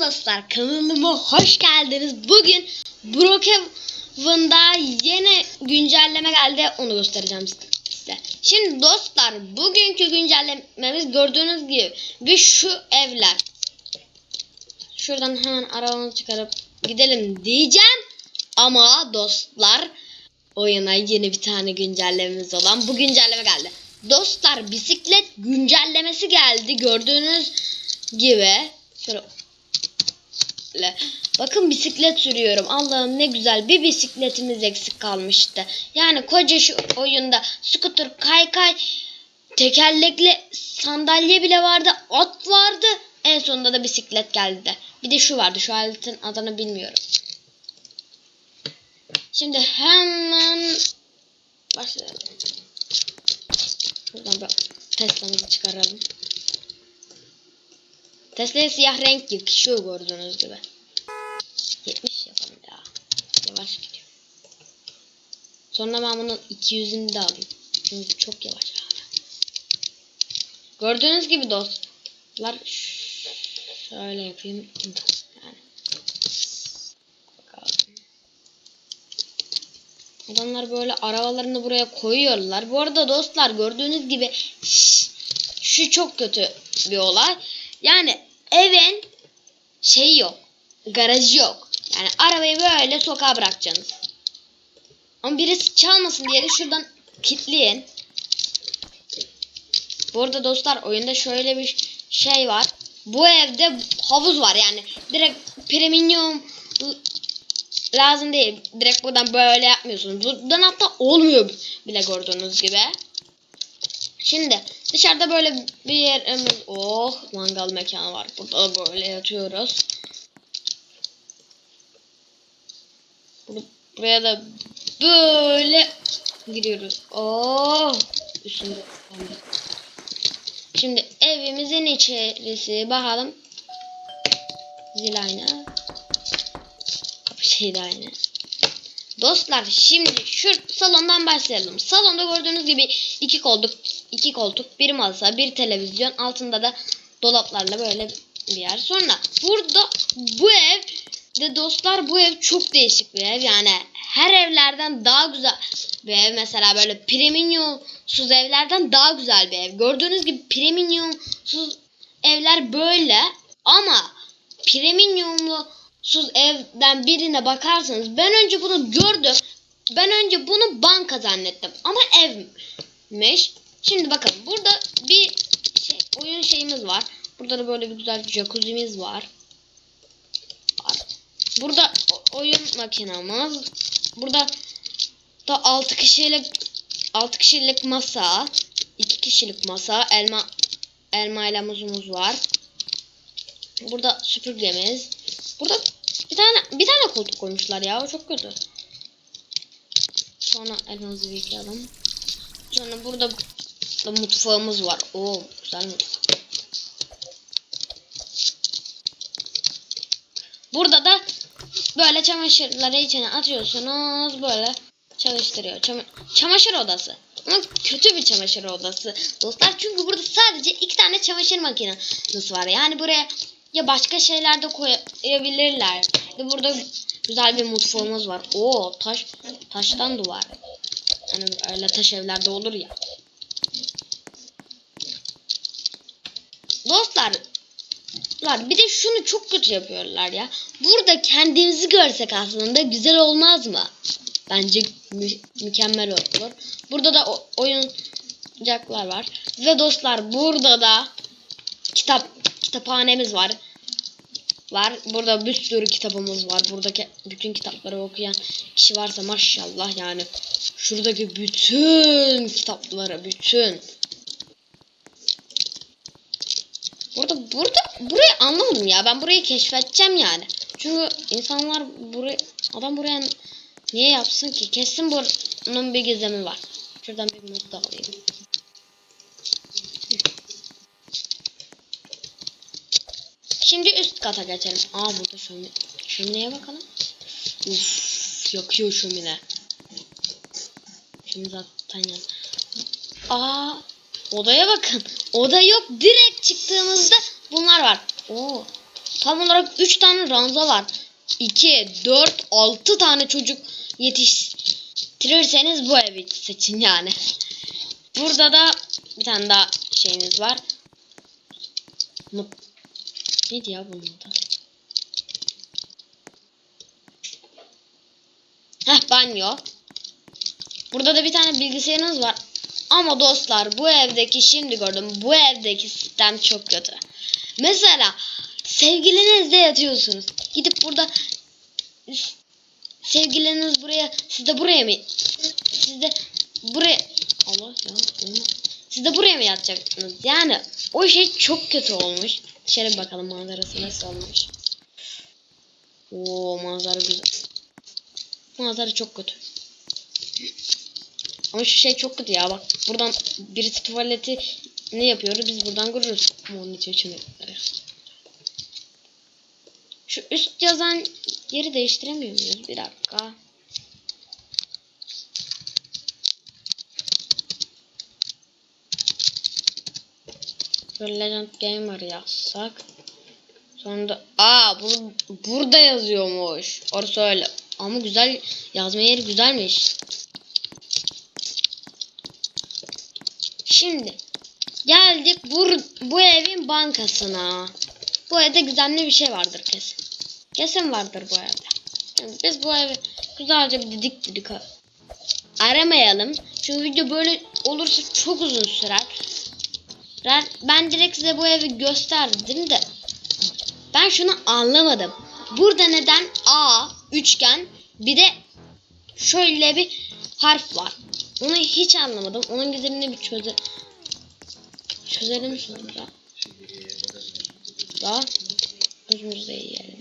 Dostlar kanalıma hoş geldiniz. Bugün Brookhaven'da yeni güncelleme geldi onu göstereceğim size. Şimdi dostlar bugünkü güncellememiz gördüğünüz gibi bir şu evler. Şuradan hemen arabamızı çıkarıp gidelim diyeceğim. Ama dostlar oyuna yeni bir tane güncellememiz olan bu güncelleme geldi. Dostlar bisiklet güncellemesi geldi gördüğünüz gibi. Şöyle Böyle. Bakın bisiklet sürüyorum. Allah'ım ne güzel. Bir bisikletimiz eksik kalmıştı. Yani koca şu oyunda scooter, kaykay, tekerlekli sandalye bile vardı. At vardı. En sonunda da bisiklet geldi. Bir de şu vardı. Şu aletin adını bilmiyorum. Şimdi hemen başlayalım. Buradan bir Tesla'mızı çıkaralım. Tesla'ya siyah renk yakışıyor gördüğünüz gibi. 70 yapalım ya. Yavaş gidiyor. Sonra ben bunun 200'ünü de alayım. Çünkü çok yavaş hala. Gördüğünüz gibi dostlar şöyle yapayım. Yani. Bakalım. Adamlar böyle arabalarını buraya koyuyorlar. Bu arada dostlar gördüğünüz gibi şu çok kötü bir olay. Yani evin şeyi yok. Garajı yok. Yani arabayı böyle sokağa bırakacaksınız. Ama birisi çalmasın diye de şuradan kilitleyin. Bu arada dostlar oyunda şöyle bir şey var. Bu evde havuz var yani. Direkt premium lazım değil. Direkt buradan böyle yapmıyorsunuz. Buradan hatta olmuyor bile gördüğünüz gibi. Şimdi dışarıda böyle bir yerimiz oh mangal mekanı var. Burada da böyle yatıyoruz. Bur- Buraya da böyle giriyoruz. Oh üstünde. Şimdi evimizin içerisi bakalım. Zil aynı. Kapı şey de aynı. Dostlar şimdi şu salondan başlayalım. Salonda gördüğünüz gibi iki koltuk, iki koltuk, bir masa, bir televizyon, altında da dolaplarla böyle bir yer. Sonra burada bu ev de dostlar bu ev çok değişik bir ev. Yani her evlerden daha güzel bir ev. Mesela böyle premiumsuz evlerden daha güzel bir ev. Gördüğünüz gibi premiumsuz evler böyle ama premiumlu sus evden birine bakarsanız ben önce bunu gördüm. Ben önce bunu banka zannettim ama evmiş. Şimdi bakın burada bir şey, oyun şeyimiz var. Burada da böyle bir güzel jacuzzi'miz var. Burada oyun makinamız. Burada da 6 kişilik 6 kişilik masa, 2 kişilik masa, elma elma ile muzumuz var. Burada süpürgemiz. Burada bir tane bir tane koltuk koymuşlar ya. O çok kötü. Sonra elmanızı yıkayalım. Sonra burada da mutfağımız var. Oo güzel mutfak. Burada da böyle çamaşırları içine atıyorsunuz. Böyle çalıştırıyor. Çama- çamaşır odası. Ama kötü bir çamaşır odası. Dostlar çünkü burada sadece iki tane çamaşır makinesi var. Yani buraya ya başka şeyler de koyabilirler. Ve burada güzel bir mutfağımız var. Oo taş taştan duvar. Yani öyle taş evlerde olur ya. Dostlar Dostlar, bir de şunu çok kötü yapıyorlar ya. Burada kendimizi görsek aslında güzel olmaz mı? Bence mü- mükemmel olur. Burada da oyuncaklar var. Ve dostlar burada da kitap kitaphanemiz var. Var. Burada bir sürü kitabımız var. Buradaki bütün kitapları okuyan kişi varsa maşallah yani. Şuradaki bütün kitapları bütün. Burada burayı anlamadım ya. Ben burayı keşfedeceğim yani. Çünkü insanlar burayı adam buraya niye yapsın ki? Kesin bunun bir gizemi var. Şuradan bir da alayım. Şimdi üst kata geçelim. Aa burada şömine. Şömineye bakalım. Uf, yakıyor şömine. Şimdi zaten yan. Aa odaya bakın. Oda yok. Direkt çıktığımızda bunlar var. Oo. tam olarak 3 tane ranza var. 2, 4, 6 tane çocuk yetiştirirseniz bu evi seçin yani. Burada da bir tane daha şeyiniz var. Mut Neydi ya bunun adı? Heh banyo. Burada da bir tane bilgisayarınız var. Ama dostlar bu evdeki şimdi gördüm. Bu evdeki sistem çok kötü. Mesela sevgilinizle yatıyorsunuz. Gidip burada sevgiliniz buraya siz de buraya mı siz de buraya Allah ya siz de buraya mı yatacaksınız? Yani o şey çok kötü olmuş. Dışarı bakalım manzarası nasıl olmuş. Oo manzara güzel. Manzara çok kötü. Ama şu şey çok kötü ya bak. Buradan birisi tuvaleti ne yapıyordu biz buradan görürüz. Onun için çömekleri. Şu üst yazan yeri değiştiremiyor muyuz? Bir dakika. Böyle Legend Gamer yazsak. Sonra da aa bunu burada yazıyormuş. Orası öyle. Ama güzel yazma yeri güzelmiş. Şimdi geldik bu, bu evin bankasına. Bu evde güzel bir şey vardır kesin. Kesin vardır bu evde. Yani biz bu evi güzelce bir didik didik aramayalım. Çünkü video böyle olursa çok uzun sürer. Ben, direkt size bu evi gösterdim de ben şunu anlamadım. Burada neden A üçgen bir de şöyle bir harf var. Onu hiç anlamadım. Onun gizemini bir çöze çözelim sonra. Da gözümüzde yiyelim.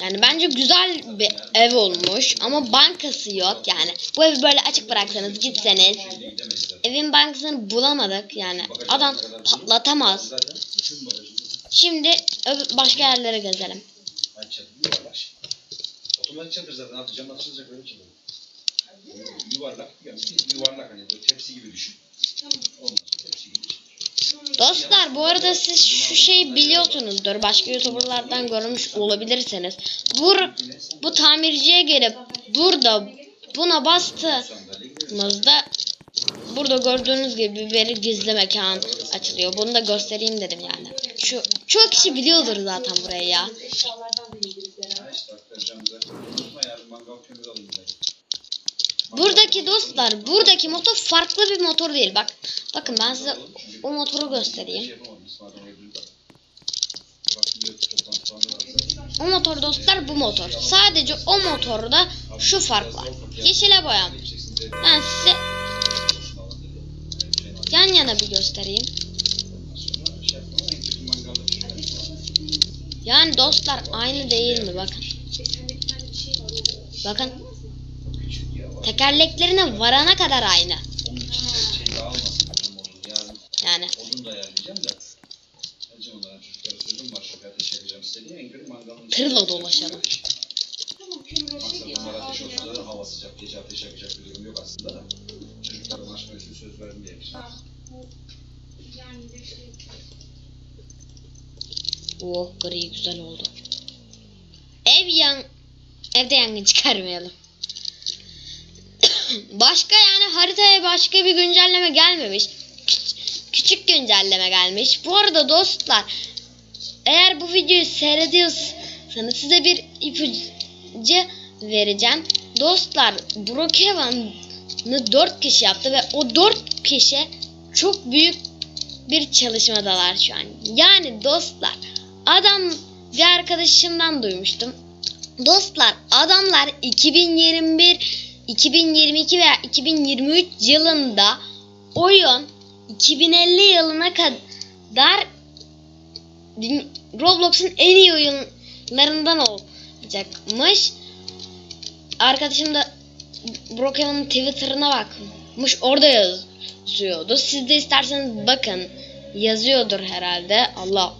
Yani bence güzel bir ev olmuş ama bankası yok yani. Bu evi böyle açık bıraksanız gitseniz evin bankasını bulamadık yani. Adam patlatamaz. Şimdi başka yerlere gezelim. Otomatik çadır zaten altı cam açılacak öyle çadır. Yuvarlak, yani yuvarlak hani böyle tepsi gibi düşün. Dostlar bu arada siz şu şeyi biliyorsunuzdur. Başka youtuberlardan görmüş olabilirsiniz. Bu, bu tamirciye gelip burada buna bastığımızda burada gördüğünüz gibi biberi gizli mekan açılıyor. Bunu da göstereyim dedim yani. Şu çok kişi biliyordur zaten burayı ya. Eşyalardan da ilgilisine. Ha işte aktaracağımıza. Unutma yarın mangal kömür alayım ben. Buradaki dostlar buradaki motor farklı bir motor değil. Bak bakın ben size o motoru göstereyim. O motor dostlar bu motor. Sadece o motorda şu fark var. Yeşile boyam. Ben size yan yana bir göstereyim. Yani dostlar aynı değil mi bakın. Ve tekerleklerine varana kadar aynı. Onun için de şey. Yarın Yani odun da ayarlayacağım da. Onlara çocuklara en kötü mangalın dolaşalım. Şey Maksat ateş da hava sıcak gece ateş yakacak bir durum yok aslında da. Çocuklara ulaşmak için söz verdim diye. Ha, o- Yani bir şey. oh gri güzel oldu. Ev yan evde yangın çıkarmayalım. Başka yani haritaya başka bir güncelleme gelmemiş. Küç- küçük güncelleme gelmiş. Bu arada dostlar eğer bu videoyu seyrediyorsanız size bir ipucu vereceğim. Dostlar Brookhaven'ı 4 kişi yaptı ve o 4 kişi çok büyük bir çalışmadalar şu an. Yani dostlar adam bir arkadaşımdan duymuştum. Dostlar adamlar 2021, 2022 veya 2023 yılında oyun 2050 yılına kadar Roblox'un en iyi oyunlarından olacakmış. Arkadaşım da Brookhaven'ın Twitter'ına bakmış. Orada yazıyordu. Siz de isterseniz bakın. Yazıyordur herhalde. Allah.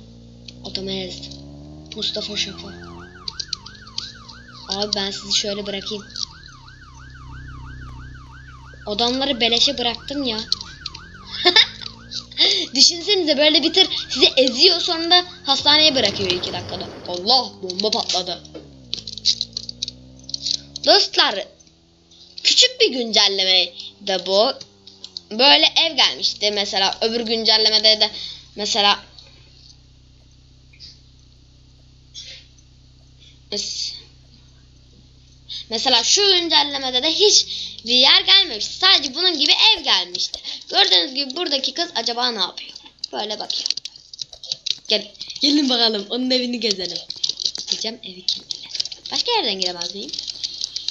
Adamı. Mustafa Şafa. Abi ben sizi şöyle bırakayım. Adamları beleşe bıraktım ya. Düşünsenize böyle bir tır sizi eziyor sonra da hastaneye bırakıyor iki dakikada. Allah bomba patladı. Dostlar küçük bir güncelleme de bu. Böyle ev gelmişti mesela öbür güncellemede de mesela Mes- Mesela şu güncellemede de hiç bir yer gelmemiş. Sadece bunun gibi ev gelmişti. Gördüğünüz gibi buradaki kız acaba ne yapıyor? Böyle bakıyor. Gel, gelin bakalım onun evini gezelim. Diyeceğim evi kimle? Başka yerden giremez miyim?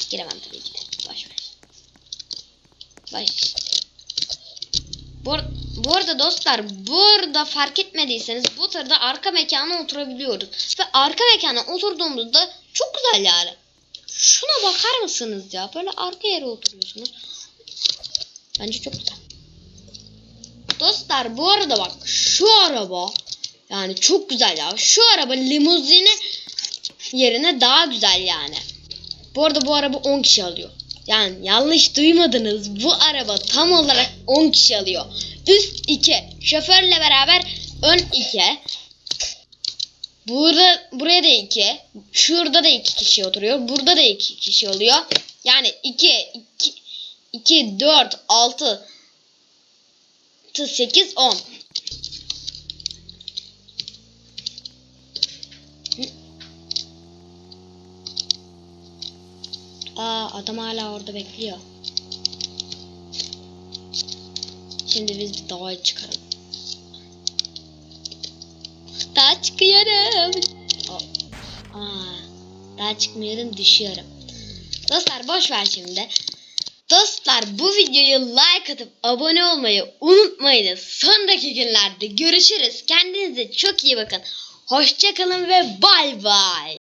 Giremem tabii ki de. Boş ver. Baş. Bu, bu arada dostlar burada fark etmediyseniz bu tırda arka mekana oturabiliyoruz. Ve arka mekana oturduğumuzda çok güzel yani. Şuna bakar mısınız ya? Böyle arka yere oturuyorsunuz. Bence çok güzel. Dostlar bu arada bak şu araba yani çok güzel ya. Şu araba limuzini yerine daha güzel yani. Bu arada bu araba 10 kişi alıyor. Yani yanlış duymadınız. Bu araba tam olarak 10 kişi alıyor. Üst 2. Şoförle beraber ön 2. Burada buraya da 2. Şurada da 2 kişi oturuyor. Burada da 2 kişi oluyor. Yani 2 2 2 4 6 8 10. Aa adam hala orada bekliyor. Şimdi biz bir dağa çıkalım. Dağa çıkıyorum. Aa, dağa çıkmıyorum düşüyorum. Dostlar boş ver şimdi. Dostlar bu videoyu like atıp abone olmayı unutmayınız. Sonraki günlerde görüşürüz. Kendinize çok iyi bakın. Hoşçakalın ve bay bay.